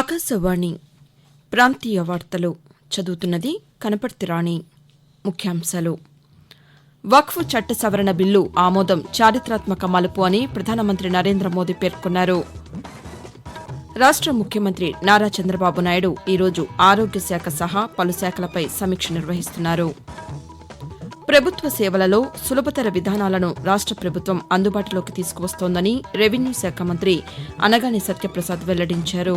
ఆకాశవాణి ప్రాంతీయ వార్తలు చదువుతున్నది కనపర్తి రాణి. ముఖ్యాంశాలు. వక్ఫ్ చట్ట సవరణ బిల్లు ఆమోదం చారిత్రాత్మక మలుపు అని ప్రధానమంత్రి నరేంద్ర మోదీ పేర్కొన్నారు. రాష్ట ముఖ్యమంత్రి నారా చంద్రబాబు నాయుడు ఈరోజు ఆరోగ్య శాఖ సహా పలు శాఖలపై సమీక్ష నిర్వహిస్తున్నారు. ప్రభుత్వ సేవలలో సులభతర విధానాలను రాష్ట ప్రభుత్వం అందుబాటులోకి తీసుకువస్తోందని రెవెన్యూ శాఖ మంత్రి అనగాని సత్యప్రసాద్ వెల్లడించారు.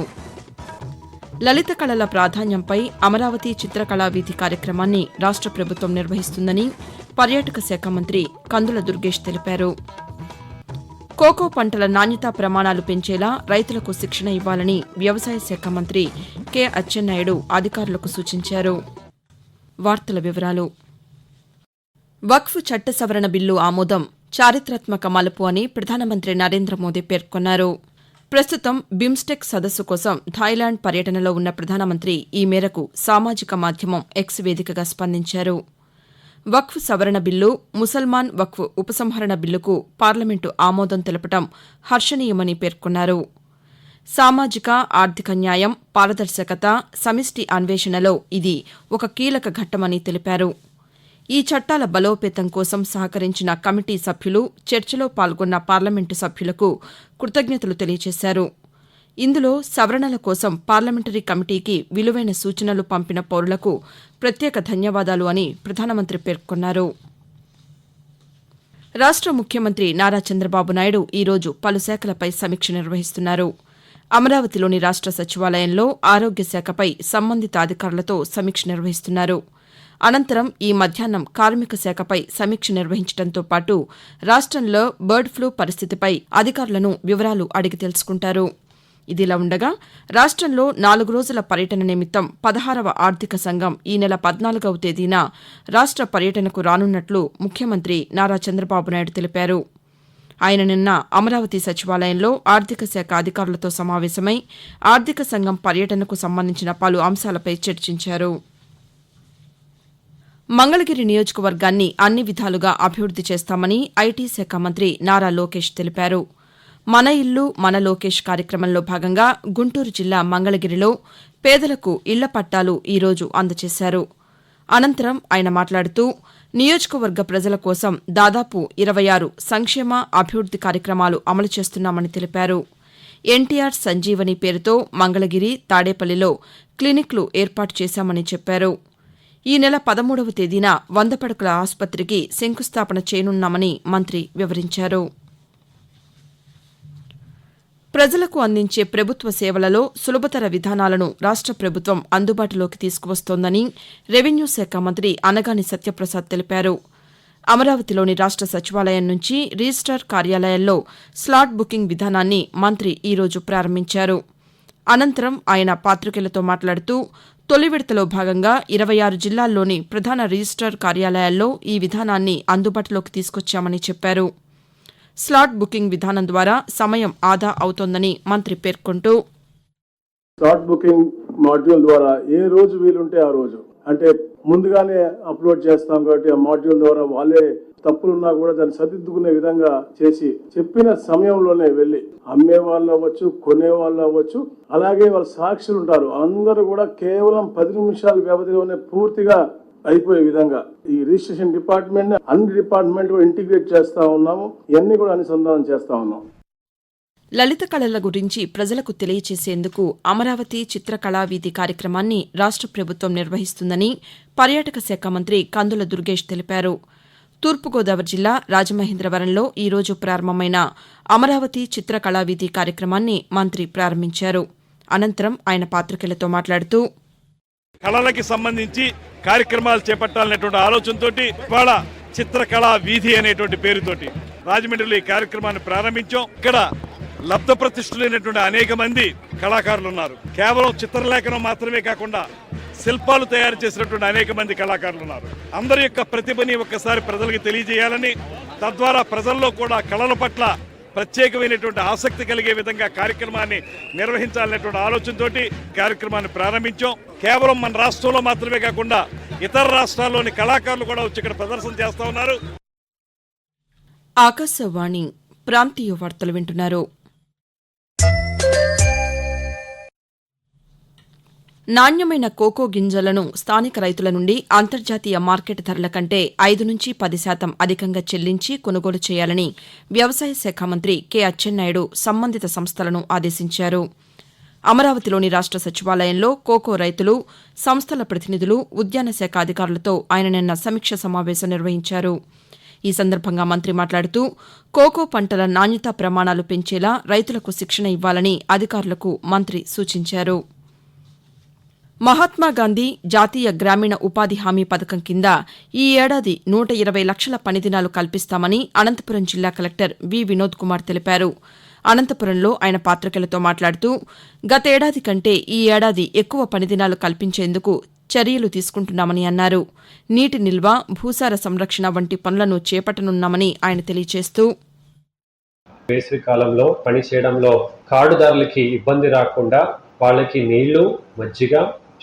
లలిత కళల ప్రాధాన్యంపై అమరావతి చిత్రకళా వీధి కార్యక్రమాన్ని రాష్ట ప్రభుత్వం నిర్వహిస్తుందని పర్యాటక శాఖ మంత్రి కందుల దుర్గేష్ తెలిపారు. కోకో పంటల నాణ్యతా ప్రమాణాలు పెంచేలా రైతులకు శిక్షణ ఇవ్వాలని వ్యవసాయ శాఖ మంత్రి కె అచ్చెన్నాయుడు అధికారులకు సూచించారు. వార్తల వివరాలు. వక్ఫ్ చట్ట సవరణ బిల్లు ఆమోదం చారిత్రాత్మక మలుపు అని ప్రధానమంత్రి నరేంద్ర మోదీ పేర్కొన్నారు. ప్రస్తుతం బిమ్స్టెక్ సదస్సు కోసం థాయిలాండ్ పర్యటనలో ఉన్న ప్రధానమంత్రి ఈ మేరకు సామాజిక మాధ్యమం ఎక్స్ వేదికగా స్పందించారు. వక్ఫ్ సవరణ బిల్లు ముసల్మాన్ వక్ఫ్ ఉపసంహరణ బిల్లుకు పార్లమెంటు ఆమోదం తెలపడం హర్షణీయమని పేర్కొన్నారు. సామాజిక ఆర్థిక న్యాయం పారదర్శకత సమిష్టి అన్వేషణలో ఇది ఒక కీలక ఘట్టమని తెలిపారు. ఈ చట్టాల బలోపేతం కోసం సహకరించిన కమిటీ సభ్యులు చర్చలో పాల్గొన్న పార్లమెంటు సభ్యులకు కృతజ్ఞతలు తెలియజేశారు. ఇందులో సవరణల కోసం పార్లమెంటరీ కమిటీకి విలువైన సూచనలు పంపిన పౌరులకు ప్రత్యేక ధన్యవాదాలు అని ప్రధానమంత్రి పేర్కొన్నారు. రాష్ట ముఖ్యమంత్రి నారా చంద్రబాబు నాయుడు ఈరోజు పలు శాఖలపై సమీక్ష నిర్వహిస్తున్నారు. అమరావతిలోని రాష్ట సచివాలయంలో ఆరోగ్య శాఖపై సంబంధిత అధికారులతో సమీక్ష నిర్వహిస్తున్నారు. అనంతరం ఈ మధ్యాహ్నం కార్మిక శాఖపై సమీక్ష నిర్వహించడంతో పాటు రాష్టంలో బర్డ్ ఫ్లూ పరిస్థితిపై అధికారులను వివరాలు అడిగి తెలుసుకుంటారు. ఇదిలా ఉండగా రాష్టంలో నాలుగు రోజుల పర్యటన నిమిత్తం పదహారవ ఆర్థిక సంఘం ఈ నెల పద్నాలుగవ తేదీన రాష్ట పర్యటనకు రానున్నట్లు ముఖ్యమంత్రి నారా చంద్రబాబు నాయుడు తెలిపారు. ఆయన నిన్న అమరావతి సచివాలయంలో ఆర్థిక శాఖ అధికారులతో సమావేశమై ఆర్థిక సంఘం పర్యటనకు సంబంధించిన పలు అంశాలపై చర్చించారు. మంగళగిరి నియోజకవర్గాన్ని అన్ని విధాలుగా అభివృద్ది చేస్తామని ఐటీ శాఖ మంత్రి నారా లోకేష్ తెలిపారు. మన ఇల్లు మన లోకేష్ కార్యక్రమంలో భాగంగా గుంటూరు జిల్లా మంగళగిరిలో పేదలకు ఇళ్ళ పట్టాలు ఈరోజు అందజేశారు అనంతరం ఆయన మాట్లాడుతూ నియోజకవర్గ ప్రజల కోసం దాదాపు ఇరవై ఆరు సంక్షేమ అభివృద్ది కార్యక్రమాలు అమలు చేస్తున్నామని తెలిపారు. ఎన్టీఆర్ సంజీవని పేరుతో మంగళగిరి తాడేపల్లిలో క్లినిక్లు ఏర్పాటు చేశామని చెప్పారు. ఈ నెల పదమూడవ తేదీన వంద పడకల ఆసుపత్రికి శంకుస్థాపన చేయనున్నామని మంత్రి వివరించారు. ప్రజలకు అందించే ప్రభుత్వ సేవలలో సులభతర విధానాలను రాష్ట ప్రభుత్వం అందుబాటులోకి తీసుకువస్తోందని రెవెన్యూ శాఖ మంత్రి అనగాని సత్యప్రసాద్ తెలిపారు. అమరావతిలోని రాష్ట సచివాలయం నుంచి రిజిస్టార్ కార్యాలయాల్లో స్లాట్ బుకింగ్ విధానాన్ని మంత్రి ఈరోజు ప్రారంభించారు. అనంతరం ఆయన పాతికేయులతో మాట్లాడుతూ తొలి విడతలో భాగంగా ఇరవై ఆరు జిల్లాల్లోని ప్రధాన రిజిస్టార్ కార్యాలయాల్లో ఈ విధానాన్ని అందుబాటులోకి తీసుకొచ్చామని చెప్పారు. స్లాట్ బుకింగ్ విధానం ద్వారా సమయం ఆదా అవుతోందని మంత్రి పేర్కొంటూ స్లాట్ బుకింగ్ మాడ్యూల్ ద్వారా ఏ రోజు వీలుంటే ఆ రోజు అంటే ముందుగానే అప్లోడ్ చేస్తాం కాబట్టి ఆ మాడ్యూల్ ద్వారా వాళ్ళే తప్పులున్నా కూడా దాన్ని సరిదిద్దుకునే విధంగా చేసి చెప్పిన సమయంలోనే వెళ్ళి అమ్మే వాళ్ళు అవ్వచ్చు కొనే వాళ్ళు అవ్వచ్చు అలాగే వాళ్ళ సాక్షులు ఉంటారు. అందరూ కూడా కేవలం పది నిమిషాల వ్యవధిలోనే పూర్తిగా అయిపోయే విధంగా ఈ రిజిస్ట్రేషన్ డిపార్ట్మెంట్ అన్ని డిపార్ట్మెంట్ కూడా ఇంటిగ్రేట్ చేస్తా ఉన్నాము. ఇవన్నీ కూడా అనుసంధానం చేస్తా ఉన్నాం. లలిత కళల గురించి ప్రజలకు తెలియచేసేందుకు అమరావతి చిత్రకళా వీధి కార్యక్రమాన్ని రాష్ట ప్రభుత్వం నిర్వహిస్తుందని పర్యాటక శాఖ మంత్రి కందుల దుర్గేష్ తెలిపారు. తూర్పుగోదావరి జిల్లా రాజమహేంద్రవరంలో ఈ రోజు ప్రారంభమైన అమరావతి చిత్రకళా వీధి కార్యక్రమాన్ని మంత్రి ప్రారంభించారు. అనంతరం ఆయన పాతికేయులతో మాట్లాడుతూ కళలకి సంబంధించి కార్యక్రమాలు చేపట్టాలనేటువంటి ఆలోచనతోటి ఇవాళ చిత్రకళా వీధి అనేటువంటి పేరుతోటి రాజమండ్రిలో ఈ కార్యక్రమాన్ని ప్రారంభించాం. ఇక్కడ లబ్ధ ప్రతిష్ఠులైనటువంటి అనేక మంది కళాకారులు ఉన్నారు. కేవలం చిత్రలేఖనం మాత్రమే కాకుండా శిల్పాలు తయారు చేసినటువంటి అనేక మంది కళాకారులు ఉన్నారు. అందరి యొక్క ప్రతిభని ఒక్కసారి ప్రజలకు తెలియజేయాలని తద్వారా ప్రజల్లో కూడా కళల పట్ల ప్రత్యేకమైనటువంటి ఆసక్తి కలిగే విధంగా కార్యక్రమాన్ని నిర్వహించాలనేటువంటి ఆలోచనతోటి కార్యక్రమాన్ని ప్రారంభించాం. కేవలం మన రాష్ట్రంలో మాత్రమే కాకుండా ఇతర రాష్ట్రాల్లోని కళాకారులు కూడా వచ్చి ఇక్కడ ప్రదర్శన చేస్తూ ఉన్నారు. ఆకాశవాణి ప్రాంతీయ వార్తలు వింటున్నారు. నాణ్యమైన కోకో గింజలను స్థానిక రైతుల నుండి అంతర్జాతీయ మార్కెట్ ధరల కంటే ఐదు నుంచి పది శాతం అధికంగా చెల్లించి కొనుగోలు చేయాలని వ్యవసాయ శాఖ మంత్రి కె అచ్చెన్నాయుడు సంబంధిత సంస్థలను ఆదేశించారు. అమరావతిలోని రాష్ట సచివాలయంలో కోకో రైతులు సంస్థల ప్రతినిధులు ఉద్యాన శాఖ అధికారులతో ఆయన నిన్న సమీక్ష సమావేశం నిర్వహించారు. ఈ సందర్భంగా మంత్రి మాట్లాడుతూ కోకో పంటల నాణ్యతా ప్రమాణాలు పెంచేలా రైతులకు శిక్షణ ఇవ్వాలని అధికారులకు మంత్రి సూచించారు. మహాత్మాగాంధీ జాతీయ గ్రామీణ ఉపాధి హామీ పథకం కింద ఈ ఏడాది నూట ఇరవై లక్షల పనిదినాలు కల్పిస్తామని అనంతపురం జిల్లా కలెక్టర్ వి వినోద్ కుమార్ తెలిపారు. అనంతపురంలో ఆయన పాతికేయులతో మాట్లాడుతూ గతేడాది కంటే ఈ ఏడాది ఎక్కువ పనిదినాలు కల్పించేందుకు చర్యలు తీసుకుంటున్నామని అన్నారు. నీటి నిల్వ భూసార సంరక్షణ వంటి పనులను చేపట్టనున్నామని ఆయన తెలియజేస్తూ వేసవి కాలంలో పని చేయడంలో కార్డుదారులకి ఇబ్బంది రాకుండా వాళ్ళకి నీళ్ళు మజ్జిగ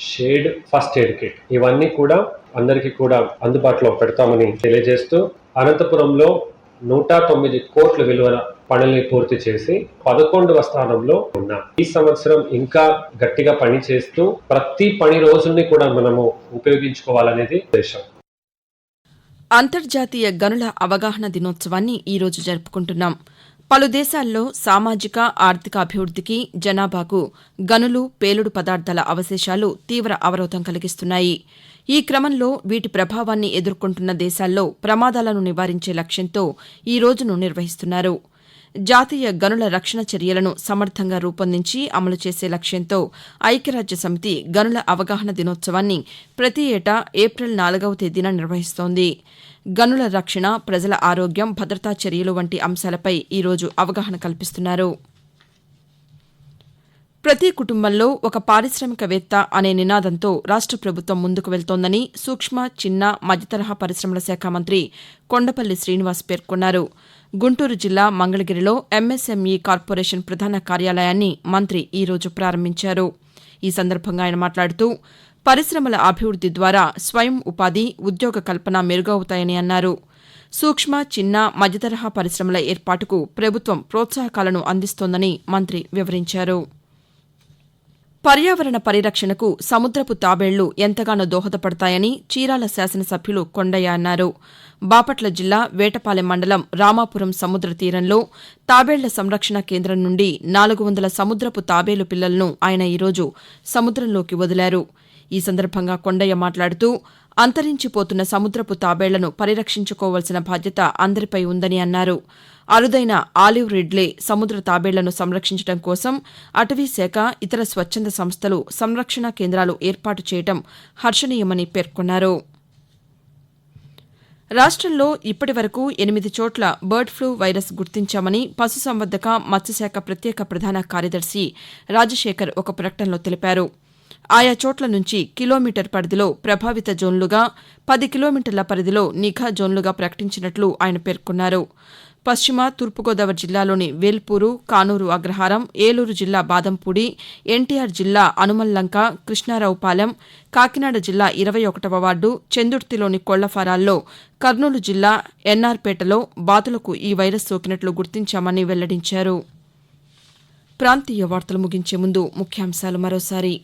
షేడ్ ఫస్ట్ ఎయిడ్ కిట్. ఇవన్నీ కూడా అందరికీ కూడా అందుబాటులో పెడతామని తెలియజేస్తూ అనంతపురంలో నూట తొమ్మిది కోట్ల విలువల పనుల్ని పూర్తి చేసి పదకొండవ స్థానంలో ఉన్నాం. ఈ సంవత్సరం ఇంకా గట్టిగా పని చేస్తూ ప్రతి పని రోజుల్ని కూడా మనము ఉపయోగించుకోవాలనేది ఉద్దేశం. అంతర్జాతీయ గనుల అవగాహన దినోత్సవాన్ని ఈరోజు జరుపుకుంటున్నాం. పలు దేశాల్లో సామాజిక ఆర్థిక అభివృద్ధికి జనాభాకు గనులు పేలుడు పదార్థాల అవశేషాలు తీవ్ర అవరోధం కలిగిస్తున్నాయి. ఈ క్రమంలో వీటి ప్రభావాన్ని ఎదుర్కొంటున్న దేశాల్లో ప్రమాదాలను నివారించే లక్ష్యంతో ఈ రోజును నిర్వహిస్తున్నారు. జాతీయ గనుల రక్షణ చర్యలను సమర్థంగా రూపొందించి అమలు చేసే లక్ష్యంతో ఐక్యరాజ్య సమితి గనుల అవగాహన దినోత్సవాన్ని ప్రతి ఏటా ఏప్రిల్ నాలుగవ తేదీన నిర్వహిస్తోంది. గనుల రక్షణ ప్రజల ఆరోగ్యం భద్రతా చర్యలు వంటి అంశాలపై ఈరోజు అవగాహన కల్పిస్తున్నారు. ప్రతి కుటుంబంలో ఒక పారిశ్రామికవేత్త అనే నినాదంతో రాష్ట ప్రభుత్వం ముందుకు వెళ్తోందని సూక్ష్మ చిన్న మధ్యతరహా పరిశ్రమల శాఖ మంత్రి కొండపల్లి శ్రీనివాస్ పేర్కొన్నారు. గుంటూరు జిల్లా మంగళగిరిలో ఎంఎస్ఎంఈ కార్పొరేషన్ ప్రధాన కార్యాలయాన్ని మంత్రి ఈ రోజు ప్రారంభించారు. ఈ సందర్భంగా ఆయన మాట్లాడుతూ పరిశ్రమల అభివృద్ది ద్వారా స్వయం ఉపాధి ఉద్యోగ కల్పన మెరుగవుతాయని అన్నారు. సూక్ష్మ చిన్న మధ్యతరహా పరిశ్రమల ఏర్పాటుకు ప్రభుత్వం ప్రోత్సాహకాలను అందిస్తోందని మంత్రి వివరించారు. పర్యావరణ పరిరక్షణకు సముద్రపు తాబేళ్ళు ఎంతగానో దోహదపడతాయని చీరాల శాసనసభ్యులు కొండయ్య అన్నారు. బాపట్ల జిల్లా వేటపాలెం మండలం రామాపురం సముద్ర తీరంలో తాబేళ్ళ సంరక్షణ కేంద్రం నుండి నాలుగు వందల సముద్రపు తాబేలు పిల్లలను ఆయన ఈరోజు సముద్రంలోకి వదిలారు. ఈ సందర్భంగా కొండయ్య మాట్లాడుతూ అంతరించిపోతున్న సముద్రపు తాబేళ్ళను పరిరక్షించుకోవాల్సిన బాధ్యత అందరిపై ఉందని అన్నారు. అరుదైన ఆలివ్ రిడ్లే సముద్ర తాబేళ్ళను సంరక్షించడం కోసం అటవీశాఖ ఇతర స్వచ్ఛంద సంస్థలు సంరక్షణ కేంద్రాలు ఏర్పాటు చేయడం హర్షణీయమని పేర్కొన్నారు. రాష్ట్రంలో ఇప్పటి వరకు ఎనిమిది చోట్ల బర్డ్ ఫ్లూ వైరస్ గుర్తించామని పశుసంవర్ధక మత్స్యశాఖ ప్రత్యేక ప్రధాన కార్యదర్శి రాజశేఖర్ ఒక ప్రకటనలో తెలిపారు. ఆయా చోట్ల నుంచి కిలోమీటర్ పరిధిలో ప్రభావిత జోన్లుగా పది కిలోమీటర్ల పరిధిలో నిఘా జోన్లుగా ప్రకటించినట్లు ఆయన పేర్కొన్నారు. పశ్చిమ తూర్పుగోదావరి జిల్లాలోని వేల్పూరు కానూరు అగ్రహారం ఏలూరు జిల్లా బాదంపూడి ఎన్టీఆర్ జిల్లా అనుమల్లంక కృష్ణారావుపాలెం కాకినాడ జిల్లా ఇరవై ఒకటవ వార్డు చెందుర్తిలోని కొళ్ళఫారాల్లో కర్నూలు జిల్లా ఎన్ఆర్పేటలో బాతులకు ఈ వైరస్ సోకినట్లు గుర్తించామని వెల్లడించారు. ప్రాంతీయ వార్తలు ముగించే ముందు ముఖ్యాంశాలు మరోసారి.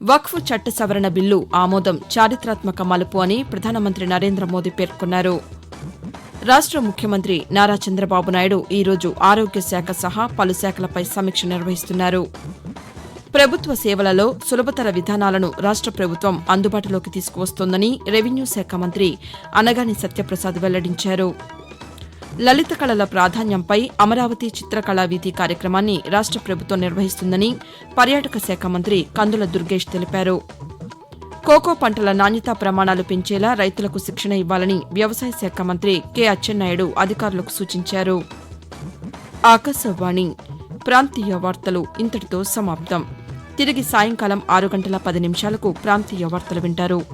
వక్ఫ్ చట్ట సవరణ బిల్లు ఆమోదం చారిత్రాత్మక మలుపు అని ప్రధానమంత్రి నరేంద్ర మోదీ పేర్కొన్నారు. రాష్ట ముఖ్యమంత్రి నారా చంద్రబాబు నాయుడు ఈరోజు ఆరోగ్య శాఖ సహా పలు శాఖలపై సమీక్ష నిర్వహిస్తున్నారు. ప్రభుత్వ సేవలలో సులభతర విధానాలను రాష్ట ప్రభుత్వం అందుబాటులోకి తీసుకువస్తోందని రెవెన్యూ శాఖ మంత్రి అనగాని సత్యప్రసాద్ వెల్లడించారు. లలిత కళల ప్రాధాన్యంపై అమరావతి చిత్రకళా వీధి కార్యక్రమాన్ని రాష్ట ప్రభుత్వం నిర్వహిస్తుందని పర్యాటక శాఖ మంత్రి కందుల దుర్గేష్ తెలిపారు. కోకో పంటల నాణ్యతా ప్రమాణాలు పెంచేలా రైతులకు శిక్షణ ఇవ్వాలని వ్యవసాయ శాఖ మంత్రి కె అచ్చెన్నాయుడు అధికారులకు సూచించారు. ఆకాశవాణి ప్రాంతీయ వార్తలు ఇంతటితో సమాప్తం. తిరిగి సాయంకాలం ఆరు గంటల పది నిమిషాలకు ప్రాంతీయ వార్తలు వింటారు.